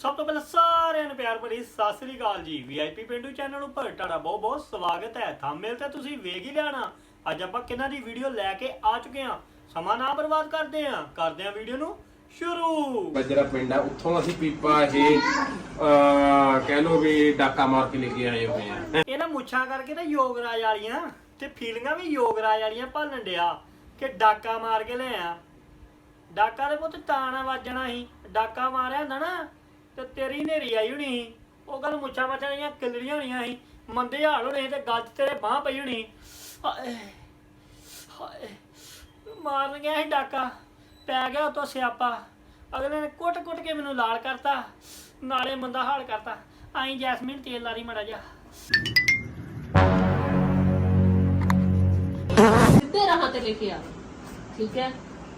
ਸਭ ਤੋਂ ਪਹਿਲਾਂ ਸਾਰਿਆਂ ਨੂੰ ਪਿਆਰ ਭਰੀ ਸਤਿ ਸ੍ਰੀ ਅਕਾਲ ਜੀ। ਵੀਆਈਪੀ ਪਿੰਡੂ ਚੈਨਲ ਉੱਪਰ ਤੁਹਾਡਾ ਬਹੁਤ ਬਹੁਤ ਸਵਾਗਤ ਹੈ। ਥੰਬਨੇਲ ਤੇ ਤੁਸੀਂ ਵੇਖ ਹੀ ਲਿਆਣਾ। ਅੱਜ ਆਪਾਂ ਕਿਹਨਾਂ ਦੀ ਵੀਡੀਓ ਲੈ ਕੇ ਆ ਚੁੱਕੇ ਹਾਂ? ਸਮਾਂ ਨਾ ਬਰਬਾਦ ਕਰਦੇ ਹਾਂ। ਕਰਦੇ ਹਾਂ ਵੀਡੀਓ ਨੂੰ ਸ਼ੁਰੂ। ਬੱਜਰਾ ਪਿੰਡ ਆ ਉੱਥੋਂ ਅਸੀਂ ਪੀਪਾ ਇਹ ਅਹ, ਕਹਿ ਲੋ ਵੀ ਡਾਕਾ ਮਾਰ ਕੇ ਲੈ ਕੇ ਆਏ ਹੋਏ ਆ। ਇਹਨਾਂ ਮੁੱਛਾਂ ਕਰਕੇ ਤਾਂ ਯੋਗਰਾਜ ਵਾਲੀਆਂ ਤੇ ਫੀਲਿੰਗਾਂ ਵੀ ਯੋਗਰਾਜ ਵਾਲੀਆਂ ਭਾਲਣ ਡਿਆ ਕਿ ਡਾਕਾ ਮਾਰ ਕੇ ਲਿਆ ਡਾਕਾ ਦੇ ਪੁੱਤ ਤਾਣਾ ਵੱਜਣਾ ਸੀ। ਡਾਕਾ ਮਾਰਿਆ ਹੁੰਦਾ ਨਾ ਤੇ ਤੇਰੀ ਨੇਰੀ ਆਈ ਹੋਣੀ ਸੀ। ਉਹ ਗੱਲ ਮੁੱਛਾਂ ਮੱਛਾਂ ਦੀਆਂ ਕਿਲਰੀਆਂ ਹੋਣੀਆਂ ਸੀ। ਮੰਦੇ ਹਾਲ ਹੋਣੇ ਸੀ ਤੇ ਗੱਜ ਤੇਰੇ ਬਾਹ ਪਈ ਹੋਣੀ ਹਾਏ ਹਾਏ, ਮਾਰਨ ਗਿਆ ਸੀ ਡਾਕਾ। ਪੈ ਗਿਆ ਉਤੋਂ ਸਿਆਪਾ। ਅਗਲੇ ਨੇ ਕੁੱਟ-ਕੁੱਟ ਕੇ ਮੈਨੂੰ ਲਾਲ ਕਰਤਾ। ਨਾਲੇ ਮੰਦਾ ਹਾਲ ਕਰਤਾ। ਆਈ ਜੈਸਮੀਨ ਤੇਲ ਲਾਰੀ ਮੜਾ ਜਾ ਸਿੱਧੇ ਰਾਹ ਤੇ ਲੈ ਕੇ ਆ। ਠੀਕ ਹੈ?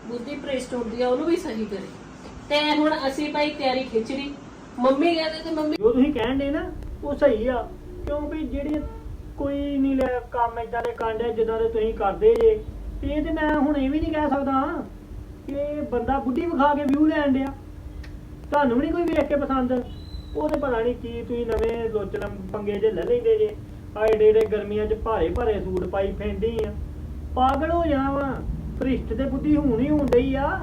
ਬੁੱਧੀ ਭ੍ਰਿਸ਼ਟ ਹੁੰਦੀ ਆ, ਉਹਨੂੰ ਵੀ ਸਹੀ ਕਰੇ। ਤੇ ਹੁਣ ਅਸੀਂ ਭਾਈ ਤਿਆਰੀ ਖਿੱਚੜੀ ਮੰਮੀ ਕਹਿੰਦੇ ਤੇ ਮੰਮੀ ਜੋ ਤੁਸੀਂ ਕਹਿਣ ਦੇ ਨਾ, ਉਹ ਸਹੀ ਆ। ਕਿਉਂਕਿ ਜਿਹੜੀ ਕੋਈ ਨਹੀਂ ਲੈ ਕੰਮ ਇਦਾਂ ਦੇ ਕਾਂਡੇ ਜਿੱਦਾਂ ਦੇ ਤੁਸੀਂ ਕਰਦੇ ਜੇ, ਤੇ ਇਹ ਤੇ ਮੈਂ ਹੁਣ ਇਹ ਵੀ ਨਹੀਂ ਕਹਿ ਸਕਦਾ ਕਿ ਇਹ ਬੰਦਾ ਬੁੱਢੀ ਵਿਖਾ ਕੇ ਵਿਊ ਲੈਣ ਡਿਆ। ਤੁਹਾਨੂੰ ਵੀ ਨਹੀਂ ਕੋਈ ਵੇਖ ਕੇ ਪਸੰਦ। ਉਹ ਤੇ ਪਤਾ ਨਹੀਂ ਕੀ ਤੁਸੀਂ ਨਵੇਂ ਲੋਚਨ ਪੰਗੇ ਜੇ ਲੈ ਲੈਂਦੇ ਜੇ। ਆ ਏਡੇ ਏਡੇ ਗਰਮੀਆਂ 'ਚ ਭਾਰੇ ਭਾਰੇ ਸੂਟ ਪਾਈ ਫੈਂਦੀ ਆ। ਪਾਗਲ ਹੋ ਜਾਵਾਂ। ਭ੍ਰਿਸ਼ਟ ਤੇ ਬੁੱਧੀ ਹੋਣੀ ਹੁੰਦੀ ਆ।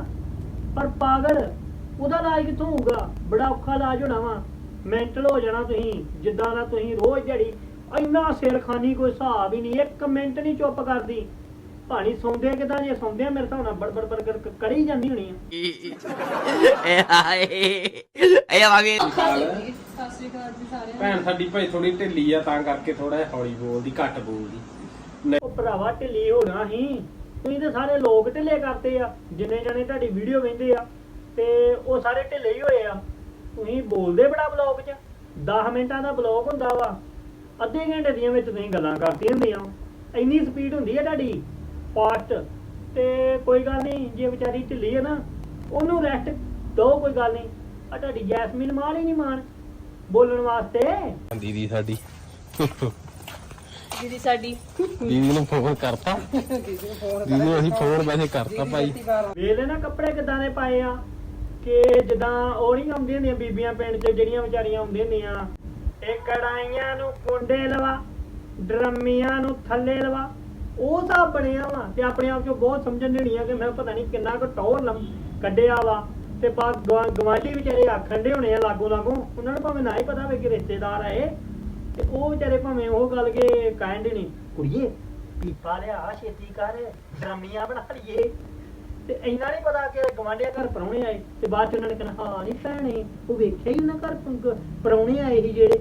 ਪਰ ਪਾਗਲ ਉਹਦਾ ਇਲਾਜ ਕਿੱਥੋਂ ਹੋਊਗਾ? ਬੜਾ ਔਖਾ ਇਲਾਜ ਹੋਣਾ ਵਾ। ਮੈਂਟਲ ਹੋ ਜਾਣਾ ਤੁਸੀਂ ਜਿੱਦਾਂ ਦਾ ਤੁਸੀਂ ਰੋਜ਼ ਜੜੀ ਇੰਨਾ ਸਿਰ ਖਾਨੀ ਕੋਈ ਹਿਸਾਬ ਹੀ ਨਹੀਂ ਇੱਕ ਮਿੰਟ ਨਹੀਂ ਚੁੱਪ ਕਰਦੀ। ਭਾਣੀ ਸੌਂਦੇ ਕਿਦਾਂ ਜੇ ਸੌਂਦੇ ਆ ਮੇਰੇ ਹਿਸਾਬ ਨਾਲ ਬੜ ਬੜ ਬੜ ਕਰ- ਕਰੀ ਜਾਂਦੀ ਹੋਣੀ ਆ। ਇਹ ਅਕਾਲ ਜੀ ਸਾਰਿਆਂ ਭੈਣ ਸਾਡੀ ਭਾਈ ਥੋੜੀ ਢਿੱਲੀ ਆ ਤਾਂ ਕਰਕੇ ਥੋੜਾ ਹੌਲੀ ਬੋਲਦੀ ਘੱਟ ਬੋਲਦੀ ਉਹ ਭਰਾਵਾ ਢਿੱਲੀ ਹੋਣਾ ਹੀ। ਤੁਸੀਂ ਤੇ ਸਾਰੇ ਲੋਕ ਢਿੱਲੇ ਕਰਤੇ ਆ ਜਿੰਨੇ ਜਣੇ ਤੁਹਾਡੀ ਵੀਡੀਓ ਵੇਂਦੇ ਆ। ਤੇ ਉਹ ਸਾਰੇ ਢਿੱਲੇ ਹੀ ਹੋਏ ਆ। ਤੁਸੀਂ ਬੋਲਦੇ ਬੜਾ ਬਲੌਗ 'ਚ 10 ਮਿੰਟਾਂ ਦਾ ਬਲੌਗ ਹੁੰਦਾ ਵਾ। ਅੱਧੇ ਘੰਟੇ ਦੀਆਂ ਵਿੱਚ ਤੁਸੀਂ ਗੱਲਾਂ ਕਰਦੀਆਂ ਹੁੰਦੀਆਂ ਇੰਨੀ ਸਪੀਡ ਹੁੰਦੀ ਹੈ ਤੁਹਾਡੀ ਫਾਸਟ ਤੇ ਕੋਈ ਗੱਲ ਨਹੀਂ ਜੇ ਵਿਚਾਰੀ ਢਿੱਲੀ ਹੈ ਨਾ ਉਹਨੂੰ ਰੈਸਟ ਦੋ ਕੋਈ ਗੱਲ ਨਹੀਂ। ਆ ਤੁਹਾਡੀ ਜੈਸਮੀਨ ਮਾਰ ਹੀ ਨਹੀਂ ਮਾਰ ਬੋਲਣ ਵਾਸਤੇ। ਦੀਦੀ ਸਾਡੀ। ਦੀਦੀ ਸਾਡੀ। ਦੀਦੀ ਨੂੰ ਫੋਨ ਕਰਤਾ। ਦੀਦੀ ਨੂੰ ਅਸੀਂ ਫੋਨ ਵੈਸੇ ਕਰਤਾ ਭਾਈ। ਵੇਲੇ ਨਾ ਕੱਪੜੇ ਕਿਦਾਂ ਦੇ ਪਾਏ ਆ। ਕਿ ਜਦਾਂ ਉਹ ਨਹੀਂ ਆਉਂਦੀਆਂ ਹੁੰਦੀਆਂ ਬੀਬੀਆਂ ਪਿੰਡ 'ਚ, ਜਿਹੜੀਆਂ ਵਿਚਾਰੀਆਂ ਆਉਂਦੀਆਂ ਹੁੰਦੀਆਂ। ਇਹ ਕੜਾਈਆਂ ਨੂੰ ਕੁੰਡੇ ਲਵਾ, ਡਰਮੀਆਂ ਨੂੰ ਥੱਲੇ ਲਵਾ। ਉਹ ਤਾਂ ਬਣਿਆ ਵਾ ਤੇ ਆਪਣੇ ਆਪ 'ਚੋਂ ਬਹੁਤ ਸਮਝਣ ਦੇਣੀਆਂ ਕਿ ਮੈਂ ਪਤਾ ਨਹੀਂ ਕਿੰਨਾ ਕੁ ਟੌਰ ਲੰਮ, ਕੱਢਿਆ ਵਾ। ਤੇ ਬਾ ਗਵਾਂਢੀ ਵਿਚਾਰੇ ਆਖਣ ਦੇ ਹੋਣੇ ਆ ਲਾਗੋ ਲਾਗੋ, ਉਹਨਾਂ ਨੂੰ ਭਾਵੇਂ ਨਾ ਹੀ ਪਤਾ ਹੋਵੇ ਕਿ ਰਿਸ਼ਤੇਦਾਰ ਆ ਇਹ। ਤੇ ਉਹ ਵਿਚਾਰੇ ਭਾਵੇਂ ਉਹ ਗੱਲ ਕੇ ਕਹਿਣ ਦੇ ਨਹੀਂ ਕੁੜੀਏ, ਪੀਪਾ ਲਿਆ, ਛੇਤੀ ਕਰ, ਡਰਮੀਆਂ ਬਣਾ ਲਈਏ। ਤੇ ਇੰਨਾ ਨਹੀਂ ਪਤਾ ਕਿ ਗਵਾਂਢੀਆਂ ਘਰ ਪਰੌਣੇ ਆਏ, ਤੇ ਬਾਅਦ ਚ ਉਹਨਾਂ ਨੇ ਕਹਿਣਾ, ਹਾਂ ਨਹੀਂ ਭੈਣੇ, ਉਹ ਵੇਖਿਆ ਹੀ ਉਹਨਾਂ ਘਰ ਪਰੌਣੇ ਆਏ ਸੀ ਜਿਹੜੇ।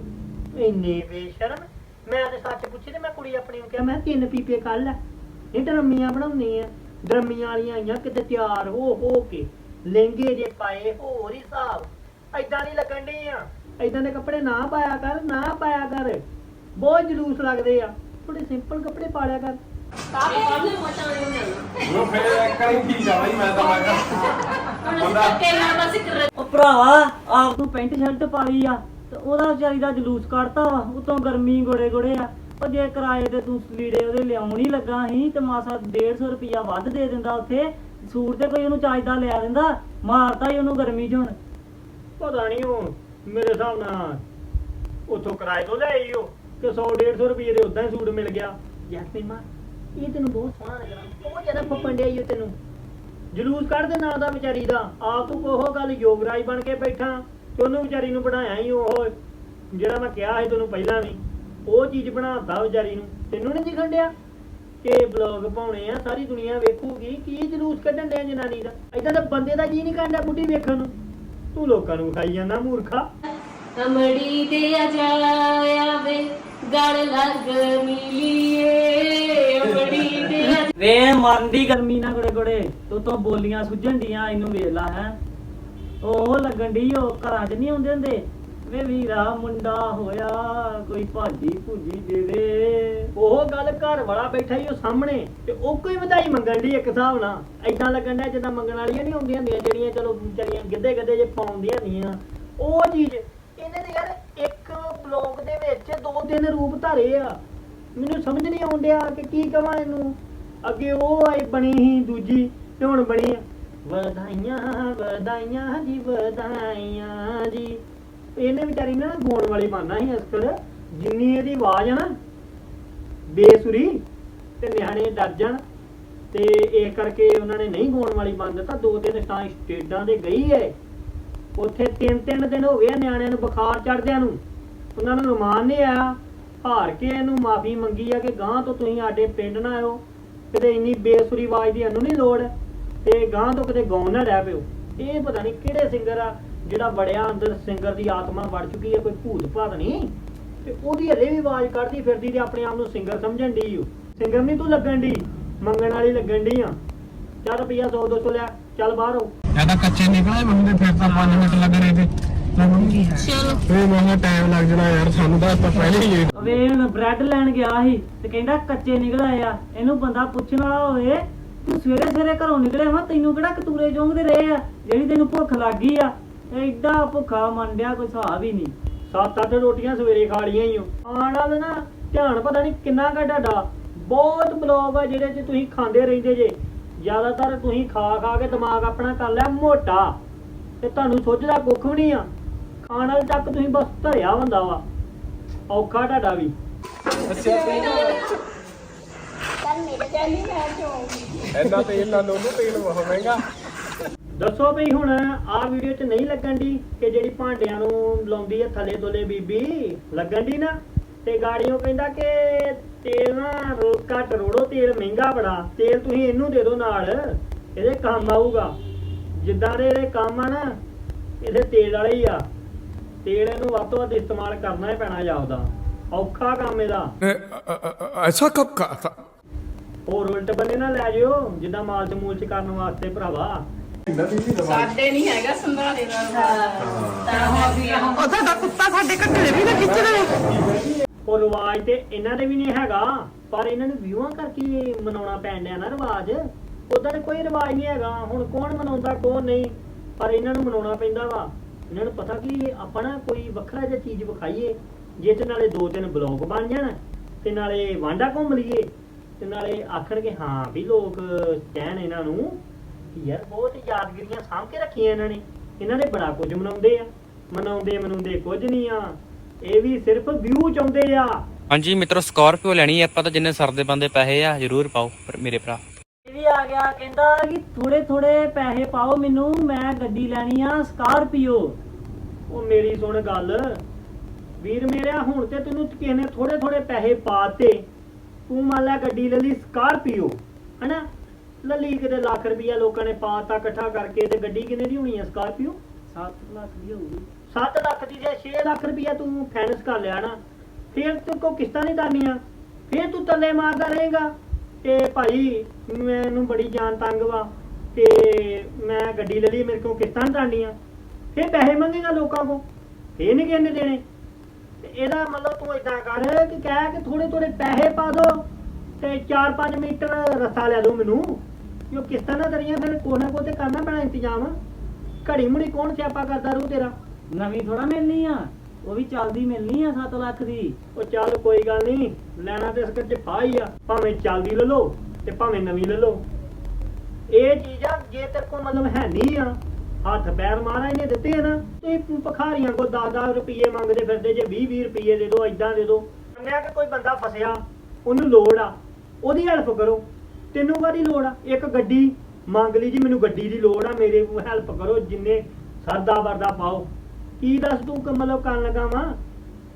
ਇੰਨੇ ਬੇਸ਼ਰਮ। ਮੈਂ ਤੇ ਸੱਚ ਪੁੱਛੀ ਤੇ ਮੈਂ ਕੁੜੀ ਆਪਣੀ ਨੂੰ ਕਿਹਾ, ਮੈਂ ਤਿੰਨ ਪੀਪੇ ਕੱਲ ਲੈ। ਇਹ ਡਰਮੀਆਂ ਬਣਾਉਣੀ ਆ। ਡਰਮੀਆਂ ਵਾਲੀਆਂ ਆਈਆਂ, ਕਿਤੇ ਤਿਆਰ ਹੋ ਹੋ ਕੇ। ਲਹਿੰਗੇ ਜੇ ਪਾਏ, ਹੋਰ ਹੀ ਹਿਸਾਬ। ਐਦਾਂ ਨਹੀਂ ਲੱਗਣ ਡਈ ਆ। ਐਦਾਂ ਦੇ ਕੱਪੜੇ ਨਾ ਪਾਇਆ ਕਰ, ਨਾ ਪਾਇਆ ਕਰ। ਬਹੁਤ ਜਲੂਸ ਲੱਗਦੇ ਆ। ਥੋੜੇ ਸਿੰਪਲ ਕੱਪੜੇ ਪਾ ਲਿਆ ਕਰ। ਉਹ ਫਿਰ ਇੱਕ ਵਾਰੀ ਠੀਕ ਆ ਬਾਈ ਮੈਂ ਤਾਂ ਮੈਂ ਹੁਣ ਅਸੀਂ ਧੱਕੇ ਨਾਲ ਬਸ ਇੱਕ ਰ- ਉਹ ਭਰਾਵਾ ਆਪ ਨੂੰ ਪੈਂਟ ਸ਼ਰਟ ਪਾ ਲਈ ਆ ਤੇ ਉਹਦਾ ਵਿਚਾਰੀ ਦਾ ਜਲੂਸ ਕੱਢਤਾ ਵਾ ਉਤੋਂ ਗਰਮੀ ਗੋੜੇ ਗੋੜੇ ਆ। ਉਹ ਜੇ ਕਿਰਾਏ ਤੇ ਤੂੰ ਲੀੜੇ ਉਹਦੇ ਲਿਆਉਣ ਹੀ ਲੱਗਾ ਸੀ ਤੇ ਮਾਸਾ 150 ਰੁਪਿਆ ਵੱਧ ਦੇ ਦਿੰਦਾ ਉੱਥੇ। ਸੂਟ ਤੇ ਕੋਈ ਉਹਨੂੰ ਚਾਹੀਦਾ ਲਿਆ ਦਿੰਦਾ ਮਾਰਤਾ ਹੀ ਉਹਨੂੰ ਗਰਮੀ 'ਚ ਹੁਣ। ਪਤਾ ਨਹੀਂ ਉਹ ਮੇਰੇ ਹਿਸਾਬ ਨਾਲ ਉਥੋਂ ਕਿਰਾਏ ਤੋਂ ਲੈ ਆਈ ਉਹ ਕਿ 100 150 ਰੁਪਏ ਦੇ ਉਦਾਂ ਹੀ ਸੂਟ ਮਿਲ ਗਿਆ। ਮਾ ਇਹ ਤੈਨੂੰ ਬਹੁਤ ਸੋਹਣਾ ਲੱਗਦਾ ਬਹੁਤ ਜ਼ਿਆਦਾ ਫੱਪਣ ਡਿਆ ਈ ਓ ਤੈਨੂੰ। ਜਲੂਸ ਕੱਢ ਦੇ ਨਾਂ ਦਾ ਵਿਚਾਰੀ ਦਾ। ਆਪ ਤੂੰ ਉਹ ਗੱਲ ਯੋਗਰਾਜ ਬਣ ਕੇ ਬੈਠਾ ਤੇ ਉਹਨੂੰ ਵਿਚਾਰੀ ਨੂੰ ਬਣਾਇਆ ਹੀ ਉਹ ਜਿਹੜਾ ਮੈਂ ਕਿਹਾ ਸੀ ਤੈਨੂੰ ਪਹਿਲਾਂ ਵੀ। ਉਹ ਚੀਜ਼ ਬਣਾਤਾ ਵਿਚਾਰੀ ਨੂੰ। ਤੈਨੂੰ ਨਹੀਂ ਦਿਖਣ ਡਿਆ? ਕਿ ਬਲੌਗ ਪਾਉਣੇ ਆ ਸਾਰੀ ਦੁਨੀਆ ਵੇਖੂਗੀ ਕੀ ਜਲੂਸ ਕੱਢਣ ਡਿਆ ਜਨਾਨੀ ਦਾ। ਇਦਾਂ ਦਾ ਬੰਦੇ ਦਾ ਜੀ ਨਹੀਂ ਕਰਦਾ ਬੁੱਢੀ ਵੇਖਣ ਨੂੰ। ਤੂੰ ਲੋਕਾਂ ਨੂੰ ਖਾਈ ਜਾਂਦਾ ਮੂਰਖਾ। ਅਮੜੀ ਦੇ ਆ ਜਾਵੇ ਗਲ ਲੱਗ ਮਿਲੀਏ। ਵੇ ਮਰਨ ਦੀ ਗਰਮੀ ਨਾ ਗੜੇ ਗੜੇ ਤੂੰ ਤੋਂ ਬੋਲੀਆਂ ਸੁਝਣ ਡੀਆਂ ਇਹਨੂੰ ਵੇਖ ਹੈ। ਉਹ ਲੱਗਣ ਦੀ ਉਹ ਘਰਾਂ 'ਚ ਨਹੀਂ ਆਉਂਦੇ ਹੁੰਦੇ। ਵੇ ਵੀਰਾ ਮੁੰਡਾ ਹੋਇਆ, ਕੋਈ ਭਾਜੀ ਭੁਜੀ ਦੇ ਉਹ ਗੱਲ ਘਰ ਵਾਲਾ ਬੈਠਾ ਹੀ ਉਹ ਸਾਹਮਣੇ, ਤੇ ਉਹ ਕੋਈ ਵਧਾਈ ਮੰਗਣ ਦੀ ਇੱਕ ਹਿਸਾਬ ਨਾਲ। ਐਦਾਂ ਲੱਗਣ ਡਿਆ ਜਿੱਦਾਂ ਮੰਗਣ ਵਾਲੀਆਂ ਨਹੀਂ ਹੁੰਦੀਆਂ ਹੁੰਦੀਆਂ, ਜਿਹੜੀਆਂ ਚਲੋ ਵਿਚਾਰੀਆਂ ਗਿੱਧੇ ਗਿੱਧੇ ਜੇ ਪਾਉਂਦੀਆਂ ਹੁੰਦੀਆਂ ਉਹ ਚੀਜ਼, ਇਹਨੇ ਤੇ ਯਾਰ ਇੱਕ ਬਲੌਗ ਦੇ ਵਿੱਚ ਦੋ ਤਿੰਨ ਰੂਪ ਧਾਰੇ ਆ। ਮੈਨੂੰ ਸਮਝ ਨਹੀਂ ਆਉਂਦਿਆ ਕਿ ਕੀ ਕਵਾਂ ਇਹਨੂੰ। ਅੱਗੇ ਉਹ ਆਈ ਬਣੀ ਸੀ, ਦੂਜੀ ਤੇ ਹੁਣ ਬਣੀ ਆ। ਵਧਾਈਆਂ ਵਧਾਈਆਂ ਜੀ ਵਧਾਈਆਂ ਜੀ। ਇਹਨੇ ਵਿਚਾਰੀ ਨਾ ਗਾਉਣ ਵਾਲੀ ਬਣਨਾ ਸੀ ਅਸਕਰ ਜਿੰਨੀ ਇਹਦੀ ਆਵਾਜ਼ ਆ ਨਾ, ਬੇਸੁਰੀ ਤੇ ਨਿਆਣੇ ਡਰ ਜਾਣ। ਤੇ ਇਹ ਕਰਕੇ ਉਹਨਾਂ ਨੇ ਨਹੀਂ ਗਾਉਣ ਵਾਲੀ ਬੰਦ ਦਿੱਤਾ। ਦੋ ਤਿੰਨ ਤਾਂ ਸਟੇਡਾਂ ਦੇ ਗਈ ਹੈ ਉੱਥੇ ਤਿੰਨ ਤਿੰਨ ਦਿਨ ਹੋ ਗਏ ਆ ਨਿਆਣਿਆਂ ਨੂੰ ਬੁਖਾਰ ਚੜਦਿਆਂ ਨੂੰ। ਉਹਨਾਂ ਨੂੰ ਰਮਾਨ ਨਹੀਂ ਆਇਆ। ਹਾਰ ਕੇ ਇਹਨੂੰ ਮਾਫੀ ਮੰਗੀ ਆ ਕਿ ਗਾਂ ਤੋਂ ਤੁਸੀਂ ਸਾਡੇ ਪਿੰਡ ਨਾ ਆਇਓ। ਕਿਤੇ ਇੰਨੀ ਬੇਸੁਰੀ ਆਵਾਜ਼ ਦੀ ਸਾਨੂੰ ਨਹੀਂ ਲੋੜ। ਤੇ ਗਾਂ ਤੋਂ ਕਿਤੇ ਗਾਉਣ ਨਾ ਰਹਿ ਪਿਓ। ਇਹ ਪਤਾ ਨਹੀਂ ਕਿਹੜੇ ਸਿੰਗਰ ਆ, ਜਿਹੜਾ ਬੜਿਆ ਅੰਦਰ ਸਿੰਗਰ ਦੀ ਆਤਮਾ ਵੜ ਚੁੱਕੀ ਹੈ, ਕੋਈ ਭੂਤ ਭਾਤ ਨਹੀਂ ਤੇ ਉਹਦੀ ਹਲੇ ਵੀ ਆਵਾਜ਼ ਕੱਢਦੀ ਫਿਰਦੀ ਤੇ ਆਪਣੇ ਆਪ ਨੂੰ ਸਿੰਗਰ ਸਮਝਣ ਦੀ ਓ। ਸਿੰਗਰ ਨਹੀਂ ਤੂੰ ਲੱਗਣ ਦੀ ਮੰਗਣ ਵਾਲੀ ਲੱਗਣ ਦੀ ਆ। ਚੱਲ ਰੁਪਈਆ 100 200 ਲੈ, ਚੱਲ ਬਾਹਰ ਹੋ ਇਹ ਕੱਚੇ ਨਿਕਲੇ ਮੰਮੀ ਫਿਰ ਤਾਂ 5 ਮਿੰਟ ਲੱਗ ਰਹੇ ਤੇ ਚਲੋ। ਫੇਰ ਮੈਂ ਟਾਈਮ ਲੱਗ ਜਾਣਾ ਯਾਰ ਸਾਨੂੰ ਤਾਂ ਆਪਾਂ ਪਹਿਲੇ ਹੀ ਲੇਟ ਵੇ ਹੁਣ ਬ੍ਰੈਡ ਲੈਣ ਗਿਆ ਸੀ ਤੇ ਕਹਿੰਦਾ ਕੱਚੇ ਨਿਕਲ ਆਏ ਆ। ਇਹਨੂੰ ਬੰਦਾ ਪੁੱਛਣ ਵਾਲਾ ਹੋਵੇ ਤੂੰ ਸਵੇਰੇ ਸਵੇਰੇ ਘਰੋਂ ਨਿਕਲੇ ਵਾ ਤੈਨੂੰ ਕਿਹੜਾ ਕਤੂਰੇ ਚੋਂਗਦੇ ਰਹੇ ਆ? ਜਿਹੜੀ ਤੈਨੂੰ ਭੁੱਖ ਲੱਗ ਗਈ ਆ ਐਡਾ ਭੁੱਖਾ ਮੰਡਿਆ ਕੋਈ ਹਿਸਾਬ ਹੀ ਨਹੀਂ। ਸੱਤ ਅੱਠ ਰੋਟੀਆਂ ਸਵੇਰੇ ਖਾ ਲੀਆਂ ਹੀ ਆਣ ਵਾਲੇ ਨਾ ਧਿਆਨ ਪਤਾ ਨਹੀਂ ਕਿੰਨਾ ਕੁ ਤੁਹਾਡਾ ਬਹੁਤ ਬਲੌਗ ਆ ਜਿਹੜੇ ਚ ਤੁਸੀਂ ਖਾਂਦੇ ਰਹਿੰਦੇ ਜੇ। ਜ਼ਿਆਦਾਤਰ ਤੁਸੀਂ ਖਾ ਖਾ ਕੇ ਦਿਮਾਗ ਆਪਣਾ ਕਰ ਲਿਆ ਮੋਟਾ। ਤੇ ਤੁਹਾਨੂੰ ਸੋਚਦਾ ਕੁੱਖ ਵੀ ਨਹੀਂ ਆ। ਖਾਣ ਵਾਲੇ ਤੱਕ ਤੁਸੀਂ ਬਸ ਧਰਿਆ ਹੁੰਦਾ ਵਾ। ਔਖਾ ਤੁਹਾਡਾ ਵੀ। ਐਨਾ ਤੇਲ ਨਾਲ ਉਹਨੂੰ ਤੇਲ ਬਹੁਤ ਮਹਿੰਗਾ। ਦੱਸੋ ਵੀ ਹੁਣ ਆ ਵੀਡੀਓ 'ਚ ਨਹੀਂ ਲੱਗਣ ਦੀ ਕਿ ਜਿਹੜੀ ਭਾਂਡਿਆਂ ਨੂੰ ਲਾਉਂਦੀ ਹੈ ਥੱਲੇ ਦੋਲੇ ਬੀਬੀ? ਲੱਗਣ ਦੀ ਨਾ? ਤੇ ਗਾੜੀਓ ਕਹਿੰਦਾ ਕਿ ਤੇਲ ਨਾ ਰੋ- ਘੱਟ ਰੋੜੋ ਤੇਲ ਮਹਿੰਗਾ ਬੜਾ। ਤੇਲ ਤੁਸੀਂ ਇਹਨੂੰ ਦੇ ਦਿਓ ਨਾਲ। ਇਹਦੇ ਕੰਮ ਆਊਗਾ। ਜਿੱਦਾਂ ਦੇ ਇਹਦੇ ਕੰਮ ਆ ਨਾ ਇਹਦੇ ਤੇਲ ਵਾਲੇ ਹੀ ਆ। ਤੇਲ ਇਹਨੂੰ ਵੱਧ ਤੋਂ ਵੱਧ ਇਸਤੇਮਾਲ ਕਰਨਾ ਹੀ ਪੈਣਾ ਜਾਪਦਾ। ਔਖਾ ਕੰਮ ਇਹਦਾ। ਐਸਾ ਕਬ ਕਾ ਹੋਰ ਉਲਟ ਬੰਨੇ ਨਾ ਲੈ ਜਿਓ ਜਿੱਦਾਂ ਮਾਲਚ ਮੂਲਚ ਕਰਨ ਵਾਸਤੇ ਭਰਾਵਾ। ਸਾਡੇ ਨਹੀਂ ਹੈਗਾ ਸੰਭਾਲੇ ਦਾ ਉਹਦਾ ਦਾ ਕੁੱਤਾ ਸਾਡੇ ਘੱਟਲੇ ਵੀ ਨਾ ਖਿੱਚਦਾ ਵੇ ਰਿਵਾਜ ਤੇ ਇਹਨਾਂ ਦੇ ਵੀ ਨਹੀਂ ਹੈਗਾ ਪਰ ਇਹਨਾਂ ਨੂੰ ਵਿਊਆਂ ਕਰਕੇ ਮਨਾਉਣਾ ਪੈਂਦਾ ਨਾ ਰਿਵਾਜ। ਉਦਾਂ ਕੋਈ ਰਿਵਾਜ ਨਹੀਂ ਹੈਗਾ ਹੁਣ ਕੌਣ ਮਨਾਉਂਦਾ ਕੌਣ ਨਹੀਂ ਪਰ ਇਹਨਾਂ ਨੂੰ ਮਨਾਉਣਾ ਪੈਂਦਾ ਵਾ। ਇਹਨਾਂ ਨੂੰ ਪਤਾ ਕਿ ਆਪਾਂ ਨਾ ਕੋਈ ਵੱਖਰਾ ਜਿਹਾ ਚੀਜ਼ ਵਿਖਾਈਏ, ਜਿਹ ਨਾਲੇ ਦੋ ਤਿੰਨ ਬਲੌਗ ਬਣ ਜਾਣ ਤੇ ਨਾਲੇ ਵਾਂਡਾ ਘੁੰਮ ਲਈਏ ਤੇ ਨਾਲੇ ਆਖਣਗੇ ਹਾਂ ਵੀ ਲੋਕ ਕਹਿਣ ਇਹਨਾਂ ਨੂੰ ਕਿ ਯਾਰ ਬਹੁਤ ਯਾਦਗਿਰੀਆਂ ਸਾਂਭ ਕੇ ਰੱਖੀਆਂ ਇਹਨਾਂ ਨੇ ਇਹਨਾਂ ਨੇ ਬੜਾ ਕੁਝ ਮਨਾਉਂਦੇ ਆ, ਮਨਾਉਂਦੇ ਮਨਾਉਂਦੇ ਕੁਝ ਨਹੀਂ ਆ, ਇਹ ਵੀ ਸਿਰਫ ਵਿਊ ਚਾਹੁੰਦੇ ਆ। ਹਾਂਜੀ ਮਿੱਤਰੋ ਸਕਾਰਪੀਓ ਲੈਣੀ ਹੈ ਆਪਾਂ ਤਾਂ ਜਿੰਨੇ ਸਰਦੇ ਬੰਦੇ ਪੈਸੇ ਆ, ਜ਼ਰੂਰ ਪਾਓ ਮੇਰੇ ਭਰਾ। ਆ ਗਿਆ ਕਹਿੰਦਾ ਕਿ ਥੋੜੇ ਥੋੜੇ ਪੈਸੇ ਪਾਓ ਮੈਨੂੰ ਮੈਂ ਗੱਡੀ ਲੈਣੀ ਆ ਸਕਾਰਪੀਓ। ਉਹ ਮੇਰੀ ਸੁਣ ਗੱਲ। ਵੀਰ ਮੇਰਿਆ ਹੁਣ ਤੇ ਤੈਨੂੰ ਕਿਸੇ ਨੇ ਥੋੜੇ ਥੋੜੇ ਪੈਸੇ ਪਾਤੇ। ਤੂੰ ਮੰਨ ਲੈ ਗੱਡੀ ਲੈ ਲਈ ਸਕਾਰਪੀਓ ਹਨਾ? ਲੱਲੀ ਕਿਤੇ ਲੱਖ ਰੁਪਈਆ ਲੋਕਾਂ ਨੇ ਪਾਤਾ ਇਕੱਠਾ ਕਰਕੇ ਤੇ ਗੱਡੀ ਕਿੰਨੇ ਦੀ ਹੋਣੀ ਆ ਸਕਾਰਪੀਓ? 7 ਲੱਖ ਦੀ ਹੋਊਗੀ। 7 ਲੱਖ ਦੀ ਜੇ 6 ਲੱਖ ਰੁਪਈਆ ਤੂੰ ਫਾਈਨੈਂਸ ਕਰ ਲਿਆ ਨਾ ਫਿਰ ਤੂੰ ਕੋ ਕਿਸ਼ਤਾਂ ਨਹੀਂ ਕਰਨੀਆਂ ਫਿਰ ਤੂੰ ਤੱਲੇ ਮਾਰਦਾ ਰਹੇਗਾ। ਤੇ ਭਾਈ ਮੈਨੂੰ ਬੜੀ ਜਾਨ ਤੰਗ ਵਾ ਤੇ ਮੈਂ ਗੱਡੀ ਲੈ ਲਈ, ਮੇਰੇ ਕੋਲ ਕਿਸ਼ਤਾਂ ਨਹੀਂ ਕਰਨੀਆਂ ਫਿਰ ਪੈਸੇ ਮੰਗੇਗਾ ਲੋਕਾਂ ਕੋ ਫੇਰ ਨਹੀਂ ਕਿਹਨੇ ਦੇਣੇ। ਤੇ ਇਹਦਾ ਮਤਲਬ ਤੂੰ ਇਦਾਂ ਕਰ ਕਿ ਕਹਿ ਕਿ ਥੋੜੇ ਥੋੜੇ ਪੈਸੇ ਪਾ ਦੋ ਤੇ 4-5 ਮੀਟਰ ਰਸਤਾ ਲੈ ਦੋ ਮੈਨੂੰ ਕਿਉਂ ਕਿਸ਼ਤਾਂ ਨਾ ਤਰੀਆਂ, ਫਿਰ ਕੋਈ ਨਾ ਕੋਈ ਤੇ ਕਰਨਾ ਪੈਣਾ ਇੰਤਜ਼ਾਮ। ਘੜੀ ਮੁੜੀ ਕੌਣ ਸਿਆਪਾ ਕਰਦਾ ਰੂ ਤੇਰਾ? ਨਵੀਂ ਥੋੜਾ ਮਿਲਣੀ ਆ। ਉਹ ਵੀ ਚੱਲਦੀ ਮਿਲਣੀ ਆ 7 ਲੱਖ ਦੀ। ਉਹ ਚੱਲ ਕੋਈ ਗੱਲ ਨਹੀਂ ਲੈਣਾ ਤੇ ਇਸ ਚ ਫਾ ਹੀ ਆ। ਭਾਵੇਂ ਚੱਲਦੀ ਲੈ ਲਓ ਤੇ ਭਾਵੇਂ ਨਵੀਂ ਲੈ ਲਓ। ਇਹ ਚੀਜ਼ ਜੇ ਤੇਰੇ ਕੋਲ ਮਤਲਬ ਹੈ ਨਹੀਂ ਆ, ਹੱਥ ਪੈਰ ਮਾਰਾ ਇਹਨੇ ਦਿੱਤੇ ਆ ਨਾ, ਤੇ ਭਖਾਰੀਆਂ ਕੋ 10-10 ਰੁਪਏ ਮੰਗਦੇ ਫਿਰਦੇ, ਜੇ 20-20 ਰੁਪਏ ਦੇ ਦਿਓ ਇਦਾਂ ਦੇ ਦਿਓ ਮੰਨਿਆ ਕਿ ਕੋਈ ਬੰਦਾ ਫਸਿਆ, ਉਹਨੂੰ ਲੋੜ ਆ। ਉਹਦੀ ਹੈਲਪ ਕਰੋ। ਤੈਨੂੰ ਕਾਹਦੀ ਲੋੜ ਆ? ਇੱਕ ਗੱਡੀ ਮੰਗ ਲਈ ਜੀ, ਮੈਨੂੰ ਗੱਡੀ ਦੀ ਲੋੜ ਆ, ਮੇਰੇ ਹੈਲਪ ਕਰੋ, ਜਿੰਨੇ ਸਰਦਾ ਵਰਦਾ ਪਾਓ। ਕੀ ਦੱਸ ਤੂੰ ਕ- ਮਤਲਬ ਕਰਨ ਲੱਗਾ ਵਾਂ?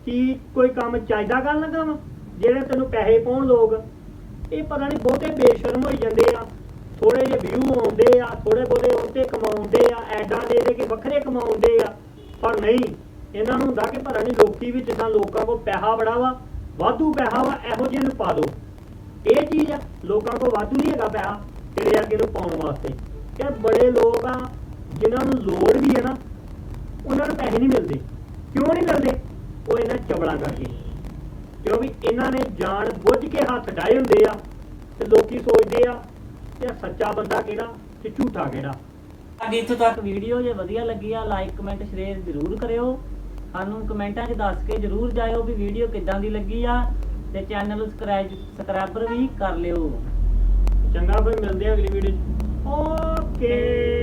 ਕੀ ਕੋਈ ਕੰਮ ਚਾਹੀਦਾ ਕਰਨ ਲੱਗਾ ਵਾਂ? ਜਿਹੜੇ ਤੈਨੂੰ ਪੈਸੇ ਪਾਉਣ ਲੋਕ, ਇਹ ਪਤਾ ਨਹੀਂ ਬਹੁਤੇ ਬੇਸ਼ਰਮ ਹੋਈ ਜਾਂਦੇ ਆ। ਥੋੜੇ ਜਿਹੇ ਵਿਊ ਆਉਂਦੇ ਆ ਥੋੜੇ ਬਹੁਤੇ ਉੱਤੇ ਕਮਾਉਂਦੇ ਆ, ਐਡਾਂ ਦੇ ਦੇ ਕੇ ਵੱਖਰੇ ਕਮਾਉਂਦੇ ਆ। ਪਰ ਨਹੀਂ, ਇਹਨਾਂ ਨੂੰ ਹੁੰਦਾ ਕਿ ਪਤਾ ਨਹੀਂ ਲੋਕੀ ਵੀ ਜਿੱਦਾਂ ਲੋਕਾਂ ਕੋਲ ਪੈਸਾ ਬੜਾ ਵਾ, ਵਾਧੂ ਪੈਸਾ ਵਾ, ਇਹੋ ਜਿਹੇ ਨੂੰ ਪਾ ਦੋ। ਇਹ ਚੀਜ਼ ਆ, ਲੋਕਾਂ ਕੋਲ ਵਾਧੂ ਨਹੀਂ ਹੈਗਾ ਪੈਸਾ ਤੇਰੇ ਅੱਗੇ ਨੂੰ ਪਾਉਣ ਵਾਸਤੇ। ਕਿ ਬੜੇ ਲੋਕ ਆ, ਜਿਨ੍ਹਾਂ ਨੂੰ ਲੋੜ ਵੀ ਹੈ ਨਾ ਉਹਨਾਂ ਨੂੰ ਪੈਸੇ ਨਹੀਂ ਮਿਲਦੇ। ਕਿਉਂ ਨਹੀਂ ਮਿਲਦੇ? ਉਹ ਇਹਨਾਂ ਚਵੜਾ ਕਰਕੇ। ਕਿਉਂ ਵੀ ਇਹਨਾਂ ਨੇ ਜਾਣ ਬੁੱਝ ਕੇ ਹੱਥ ਡਾਏ ਹੁੰਦੇ ਆ ਤੇ ਲੋਕੀ ਸੋਚਦੇ ਆ ਕਿ ਇਹ ਸੱਚਾ ਬੰਦਾ ਕਿਹੜਾ ਤੇ ਝੂਠਾ ਕਿਹੜਾ। ਸਾਡੀ ਇੱਥੋਂ ਤੱਕ ਵੀਡੀਓ ਜੇ ਵਧੀਆ ਲੱਗੀ ਆ ਲਾਈਕ ਕਮੈਂਟ ਸ਼ੇਅਰ ਜ਼ਰੂਰ ਕਰਿਓ। ਸਾਨੂੰ ਕਮੈਂਟਾਂ 'ਚ ਦੱਸ ਕੇ ਜ਼ਰੂਰ ਜਾਇਓ ਵੀ ਵੀਡੀਓ ਕਿੱਦਾਂ ਦੀ ਲੱਗੀ ਆ ਤੇ ਚੈਨਲ ਨੂੰ ਸਬਸਕ੍ਰਾਈਬਰ ਵੀ ਕਰ ਲਿਓ। ਚੰਗਾ ਫਿਰ ਮਿਲਦੇ ਆ ਅਗਲੀ ਵੀਡੀਓ 'ਚ। ਓਕੇ।